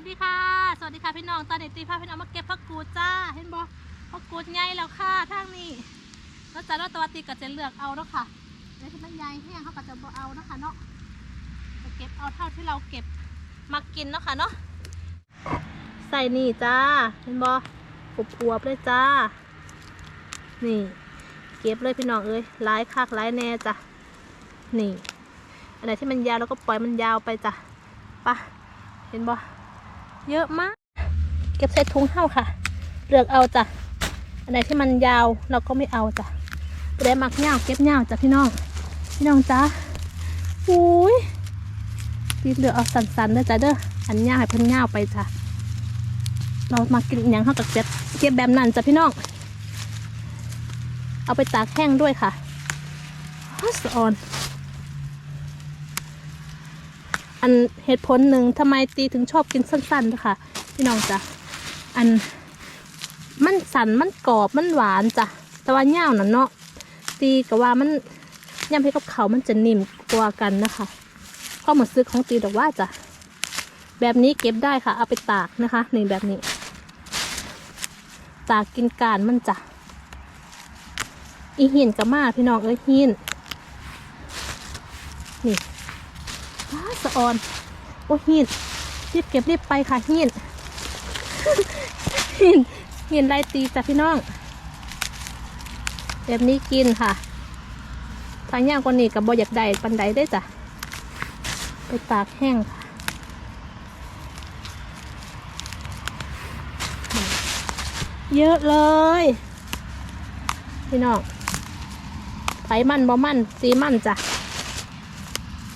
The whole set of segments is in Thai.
วัสดีค่ะ สวัสดีค่ะพี่น้อง ตอนนี้ตีพาพี่น้องมาเก็บผักกูจ้า เห็นบ่ผักกูใหญ่แล้วค่ะทางนี้แล้วจ้าแล้วตัวตีก็จะเลือกเอาเนาะค่ะแล้วที่มันใหญ่แห้งเขาก็จะบ่เอาเนาะค่ะเนาะจะเก็บเอาเท่าที่เราเก็บมากินเนาะค่ะเนาะ ใส่นี่จ้า เห็นบ่ปุบปวบเลยจ้า นี่ เก็บเลยพี่น้องเอ้ยหลายคักหลายแน่จ้ะ นี่อันไหนที่มันยาวแล้วก็ปล่อยมันยาวไปจ้ะปะเห็นบ่ เยอะมาก เก็บใส่ถุงเท่าค่ะ เลือกเอาจ้ะอันไหนที่มันยาวเราก็ไม่เอาจ้ะไปได้มักเงาเก็บเงาจ้ะพี่น้อง พี่น้องจ้าอุ้ยพี่เลือกเอาสันๆเด้อจ้ะเด้อ อันเงาวให้เพิ่นเงาไปจ้ะ เรามากินอย่างเข้ากับเก็บเก็บแบบนั้นจ้ะพี่น้อง เอาไปตากแห้งด้วยค่ะฮัสออน อันเหตุผลหนึ่งทำไมตีถึงชอบกินสั้นๆนะคะพี่น้องจ้ะอันมันสันมันกรอบมันหวานจ้ะแต่ว่าเน่าวน่ะเนาะตีกับว่ามันย่ำให้กับเขามันจะนิ่มกว่ากันนะคะข้อมือซื้อของตีดอกว่าจ้ะแบบนี้เก็บได้ค่ะ เอาไปตากนะคะนี่แบบนี้ ตากกินกานมันจ้ะอีหินกับมาพี่น้องเอ้ยหินนี่ สะออน โอ้หินรีบเก็บรีบไปค่ะหินหินหินไล่ตีจ้ะพี่น้อง แบบนี้กินค่ะทางย่างกว่านี้กับบอยากได้ปันไดได้จ้ะ ไปตากแห้งค่ะเยอะเลย พี่น้องไผมันบ่มันสีมันจ้ะ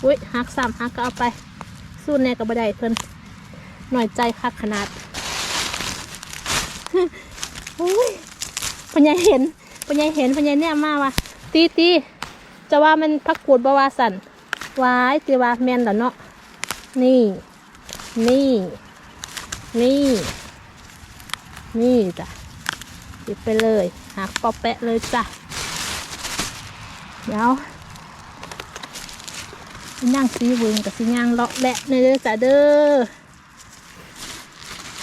อุ้ยหักสามหักก็เอาไป สู้แน่ก็บ่ได้เพิ่นหน่อยใจคักขนาดอุ้ยปัญญาเห็นปัญญาเห็นปัญญาเนี่ยมาว่ะตีตีจะว่ามันพักกูดบวาสันวายตีว่าแมนเหรอเนาะนี่ นี่ นี่ นี่จ้ะหยิบไปเลยหักปอแปะเลยจ้ะเดี๋ยวิย่างซีเวิงกับซีย่างเลาะแหละเนื้อจ้ะเด้อ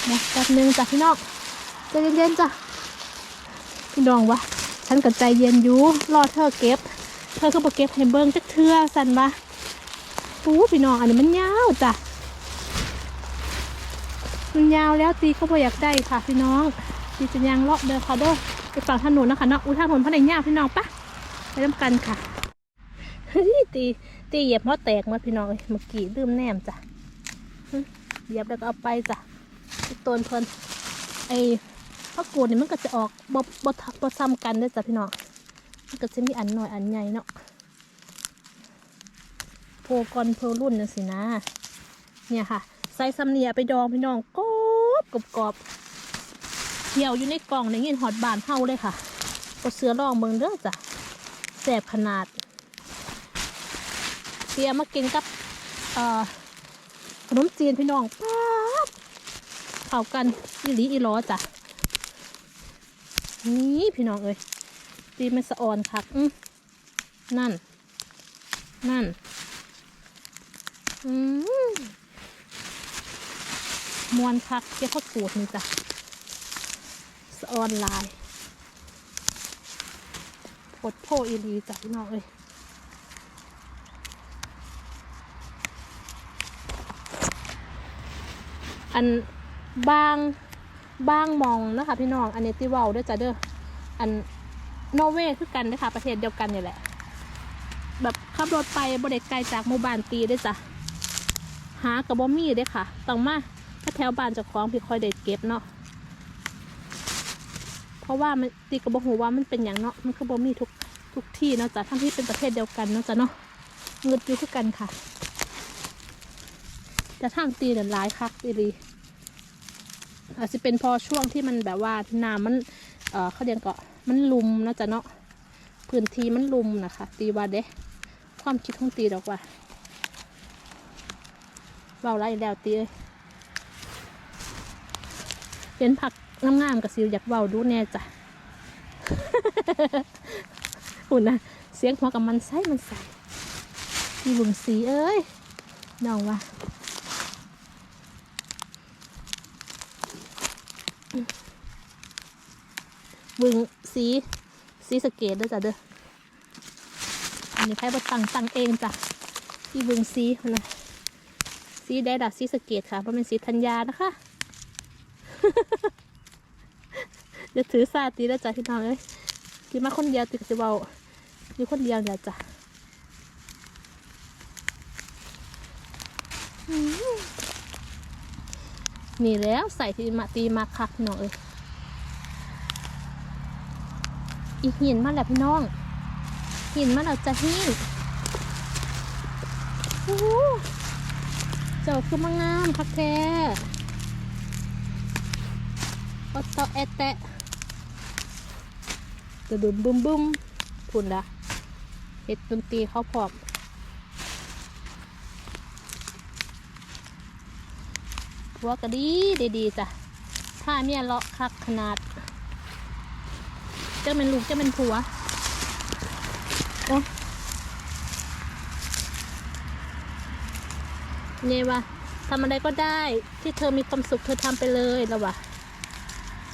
นะแป๊บหนึงจ้ะพี่น้องใจเย็นๆจ้ะพี่น้องวะฉันกับใจเย็นอยู่รอเธอเก็บ เธอก็บอกเก็บให้เบิ้งจักเทื่อสันวะปูพี่น้องอันนี้มันยาวจ้ะมันยาวแล้วตีก็บ่อยากได้ค่ะพี่น้องตีจะยางเลาะเด้อค่ะเด้อไปฝั่งถนนนะคะเนาะอุ้ยทาถนนพันธุ์ยาวพี่น้องปะไปน้ำกันค่ะ ตีตีเหยียบหัวแตกมาพี่น้องเอ้ยเมื่อกี้ดื่มแหนมจ้ะเหยียบแล้วก็เอาไปจ้ะต้นเพิ่นไอ้พักกูดนี่มันก็จะออกบ่บ่ทักบซ้ำกันเด้จ้ะพี่น้องมันก็จะมีอันหน้อยอันใหญ่เนาะโพกอนเพลรุ่นน่ะสินะ เนี่ยค่ะใส่ซัมเนียไปดองพี่น้องกรอบกรอบกรอบเหี่ยวอยู่ในกล่องในเงินหอดบานเฮาเลยค่ะก็เสือลองเบิ่งเด้อจ้ะแสบขนาด ตรียมมากินกับขนมจีนพี่น้องป๊าบเข้ากันอีหลีอีหลอจ้ะนี่พี่น้องเอ้ยตีมันสะออนคักนั่น นั่นอืมมวนคักเจ้าข้าวกูดนี่จ้ะสะออนลายปดโพอีหลีจ้ะพี่น้องเอ้ย อันบางบางมองนะคะ พี่น้องอันนี้ที่ว้าด้วยจ้ะเด้ออันนอร์เวย์คือกันนะคะประเทศเดียวกันนี่แหละ แบบขับรถไปบริไกลจากหมู่บ้านตีได้จ้ะหากับบอมีได้ค่ะต้องมาถ้าแถวบ้านเจ้าของพี่คอยเด็ดเก็บเนาะเพราะว่ามันตีกับบอกหูว่ามันเป็นอย่างเนาะมันคือบอมีทุกทุกที่เนาะจ้ะทั้งที่เป็นประเทศเดียวกันเนาะจ้ะเนาะเงินอยู่คือกันค่ะ แต่ทางตีเนี่ยหลายคักอีหลี อาจจะเป็นพอช่วงที่มันแบบว่าน้ำมันเออเขาเรียกก็มันลุมนะจ๊ะเนาะพื้นที่มันลุมนะคะ ตีว่าเด้ความคิดของตีดอกว่าเบาไรแล้วตีเอ้ยเห็นผักงามๆกับซิวอยากเบาดูแน่จ้ะหุ่นนะเสียงหัวกับมันใส่มันใส่มีบุญสีเอ้ยน้องว่า บึงสีสีสะเกตด้อจ้ะเด้ออันนี้ใครบ่ตังตังเองจ้ะที่บึงสีนะสีแดดาสีสะเกตค่ะเพราะเป็นสีธัญญานะคะเดี๋ยวถือซาตีแล้วจ้ะพี่น้องเอ้ยกินมาคนเดียวติดจะเบาอยู่คนเดียวเนี่ยจ้ะอืม นี่แล้วใส่ที่มาตีมาคักพี่อยอีหินมาแล้วพี่น้อง หินมาแล้วจะหินโอ้โหเจ้าคือมางามคักแท้ออตโตเอเตะกระดุมบุ้มบุ้มพุ่นละเฮ็ดดนตรีเขาพร้อม ผัวก็ดีดีดีๆจ้ะถ้าเมียเลาะคักขนาดจ้าเป็นลูกจ้าเป็นผัวโอ้เนี่ยวะทำอะไรก็ได้ที่เธอมีความสุขเธอทำไปเลยแล้ววะ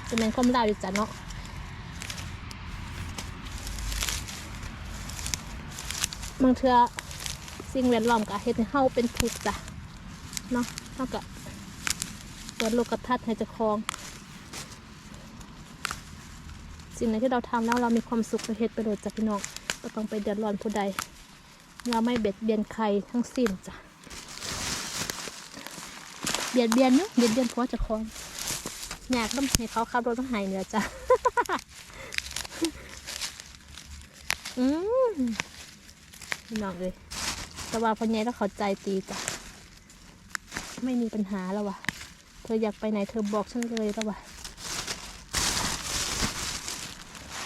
จะเป็นความลาวอยู่จ้ะเนาะบางเทือสิ่งแวดล้อมกับเฮ็ดให้เฮาเป็นทุกข์จ้ะเนาะเท่ากับ เปิดโลกทัศน์ให้เจ้าของ สิ่งไหนที่เราทำแล้วเรามีความสุขเราเฮ็ดไปโดยจ้ะพี่น้องเราต้องไปเดือดร้อนผู้ใด เราไม่เบียดเบียนใครทั้งสิ้นจ้ะเบียดเบียนเนาะเบียดเบียนผัวเจะคองอยากต้องให้เขาขับรถต้องหายเหนือจ้ะอืมพี่น้องเลยแต่ว่าพอไงถ้าเข้าใจตีจ้ะไม่มีปัญหาแล้ววะ เธออยากไปไหนเธอบอกฉันเลยแล้ววะ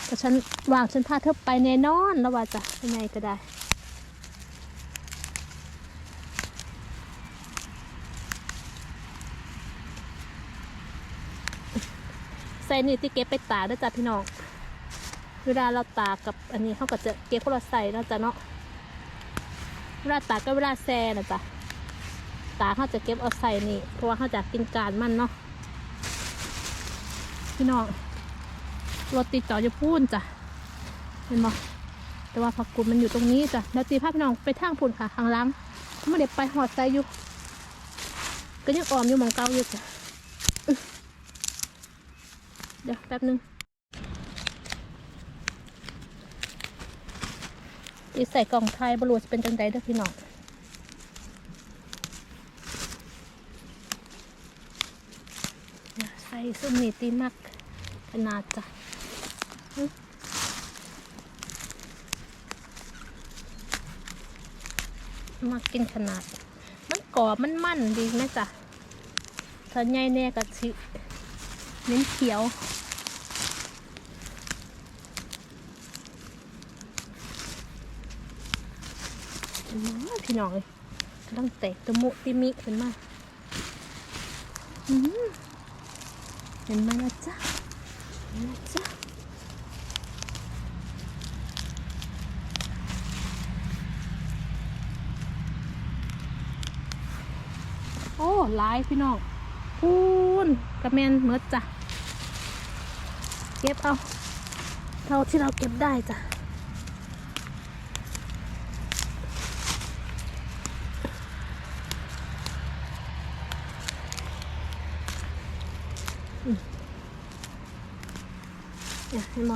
แต่ฉันวางฉันพาเธอไปแน่นอนแล้วว่าจะยังไงก็ได้ใส่นี่ที่เก็บไปตากด้วยจ้ะพี่น้องเวลาเราตากกับอันนี้เขาก็จะเก็บพวกเราใส่แล้วจ้ะเนาะเวลาตากก็เวลาแซ่นะจ้ะ ตาเขาจะเก็บเอาใส่นี่ เพราะว่าเขาจะกินการมันเนาะพี่น้องรถติดต่อจะพูนจ้ะเห็นบ่แต่ว่าผักกุดมันอยู่ตรงนี้จ้ะแล้วตีภาพพี่น้องไปทางพุ่นค่ะทางล้างไม่ได้ไปหอดใจอยู่ก็ยังออมอยู่มองเก่าอยู่จ้ะเดี๋ยวแป๊บนึงตีใส่กล่องไทยบรูจะเป็นจังใดเด้อพี่น้อง เดี๋ยวใส่มนี่ตีมักขนาดจ้ะมากินขนาด มันกรอบมันมันดีไหมจ๊ะถ้าใหญ่แน่กับชิเน้นเขียวพี่น้องเลยกำลังแตกตะมุติมิขึ้นมา อื้อเห็นไหมนะจ๊ะนะจ๊ะโอ้หลายพี่น้องพูนกระแมนเมือจ้ะ เก็บเอา เท่าที่เราเก็บได้จ้ะ เห็นบ่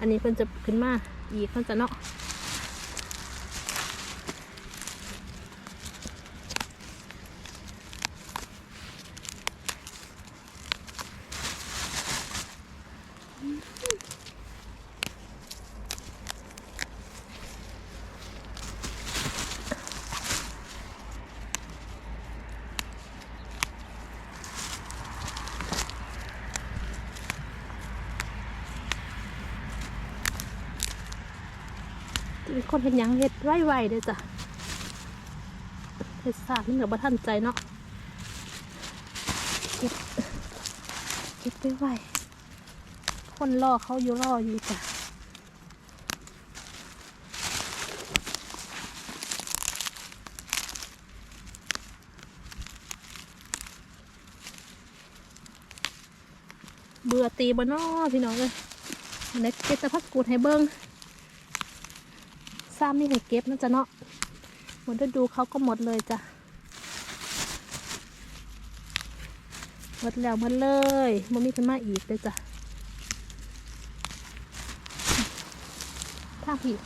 อันนี้เพิ่นจะขึ้นมาอีกเพิ่นจะเนาะ มีคนเห็นยังเฮ็ดไวๆเด้อจ้ะเฮ็ดสาดมันกับบ่ทันใจเนาะเก็บเก็บไปไวคนรอเขาอยู่รออยู่จ้ะเบื่อตีบ่นอพี่น้องเลยอันนี้เก็บแต่พักกูดให้เบิ้ง ซ้ำนี่ให้เก็บนะจ๊ะเนาะหมดฤดูเขาก็หมดเลยจ้ะหมดแล้วหมดเลยมันมีขึ้นมาอีกเลยจ้ะถ้าผิด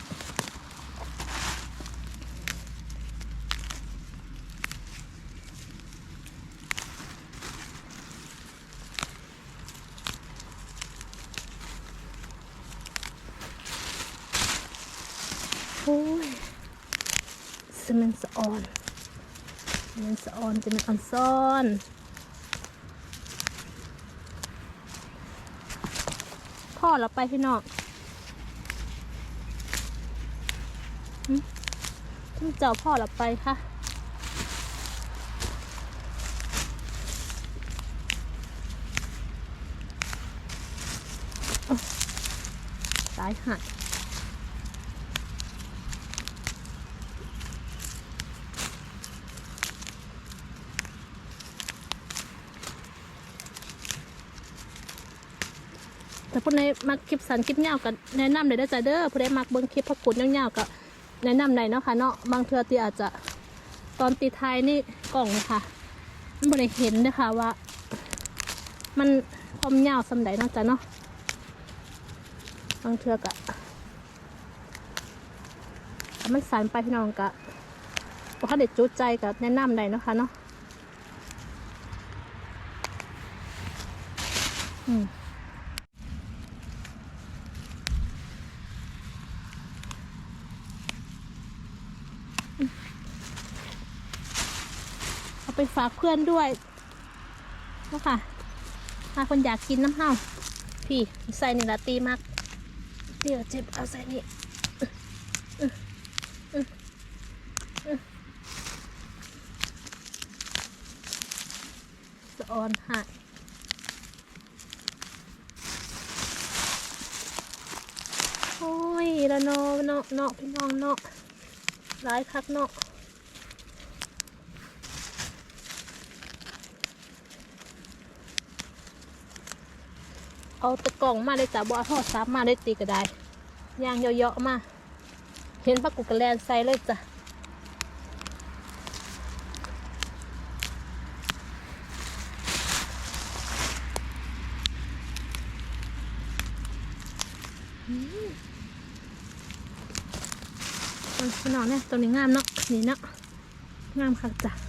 โอ้ยสมันสะออนสมันสะออนจะมันอ่อนซ่อนพ่อเราไปพี่น้องหึต้องเจ้าพ่อเราไปค่ะสายหัก แต่ผู้ใดมักคลิปสันคลิปยาวก็แนะนำเลยได้อจ้ะเด้อผู้ใดมักเบิ่งคลิปพักกุดยาวๆก็แนะนำได้เนาะค่ะเนาะบางเทื่อที่อาจจะตอนตีท้ายนี่กล่องค่ะมันบ่ได้เห็นเด้อค่ะว่า มันความยาวสำใดเนาะจ้ะเนาะบางเทื่อกะมันสันไปพี่น้องกะว่าเขาเด็ดจุใจกับแนะนำได้เนาะค่ะเนาะอืม เอาไป ฝากเพื่อนด้วยนะค่ะถ้าคนอยากกินน้ำเห่าพี่ใส่นี่ละตีมากเดี๋ยวเจ็บเอาใส่นี่อออื้ออื้อสะออนหายโอ้ยล้วเนาะเนาะเนาะพี่น้องเนาะร้ายคักเนาะ เอาตะกองมาได้จ้ะบ่เอทอดซับมาได้ตีก็ได้ย่างเยอะๆมาเห็นปลากุกกระแลนใส่เลยจ้ะอืมเอาพี่น้องเนี่ยตัวนี้งามเนาะนี่เนาะงามค่ะจ้ะ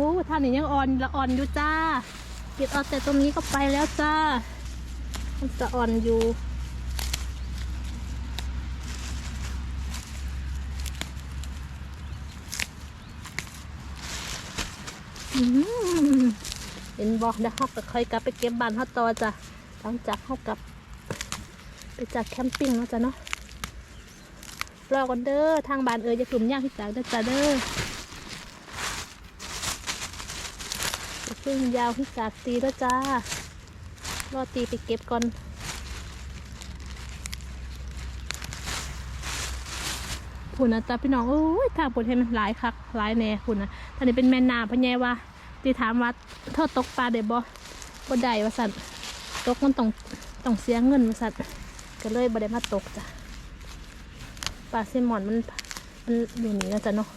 อ้ท่านนี่ยังอ่อนละอ่อนอยู่จ้าเก็บเอาแต่ตรงนี้ก็ไปแล้วจ้า มันจะอ่อนอยู่เห็นบอกเดี๋ยวเขาก็ค่อยกลับไปเก็บบ้านเขาต่อจ้ะหลังจากเขากลับ ไปจากแคมปิ้งแล้วจ้ะเนาะรอกันเด้อทางบ้านเอ๋ยจะกลุ่มย่างที่จากเด้อจ้ะเด้อ พึ่งยาวพิกาดตีแล้วจ้ารอตีไปเก็บก่อนคุณนะจ้าพี่น้องโอ้ยทางบนเห็นหลายคักหลายแน่คุณนะตอนนี้เป็นแม่นาพะแยว่าตีถามว่าเท่าตกปลาได้บ่บ่ได้ว่าสันตกมันต้องต้องเสียเงินว่าสันก็เลยบ่ได้มาตกจ้ะปลาเซมอนมันมันอยู่นี่นะจ๊ะเนาะ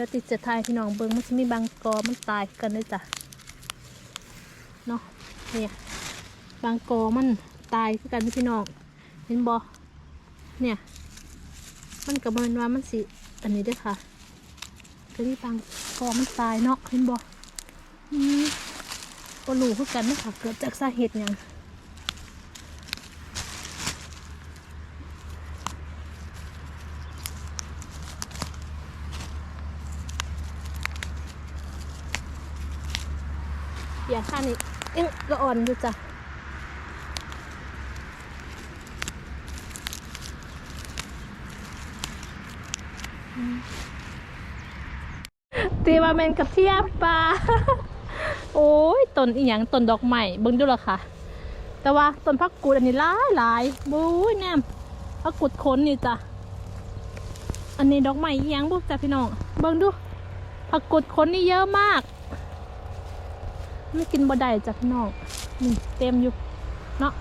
ดี๋ยวติดจะทายพี่น้องเบิ้งมันจะมีบางกอมันตายกันเลยจ้ะเนาะเนี่ยบางกอมันตายกันพี่น้องเห็นบอเนี่ย มันกับมันว่ามันสิอันนี้ด้วยค่ะก็มีบางกอมันตายเนาะเห็นบออืมก็รู้คือกันนะคะเกิดจากสาเหตุอย่าง ข้านี่เอ็งละอ่อนอยู่จ้ะตีมาเป็นกระเทียมปลาโอ้ยต้นอีหยังต้นดอกไม้เบิ่งดูละค่ะ แต่ว่าต้นพักกูดอันนี้หลายหลายบู๊ยแนมพักกูดขนนี่จ้ะอันนี้ดอกไม้อีหยังบุกจ้ะพี่น้องเบิ่งดูพักกูดขนนี่เยอะมาก ไม่กินบ่ได้จากพี่น้องนี่เต็มอยู่เนาะ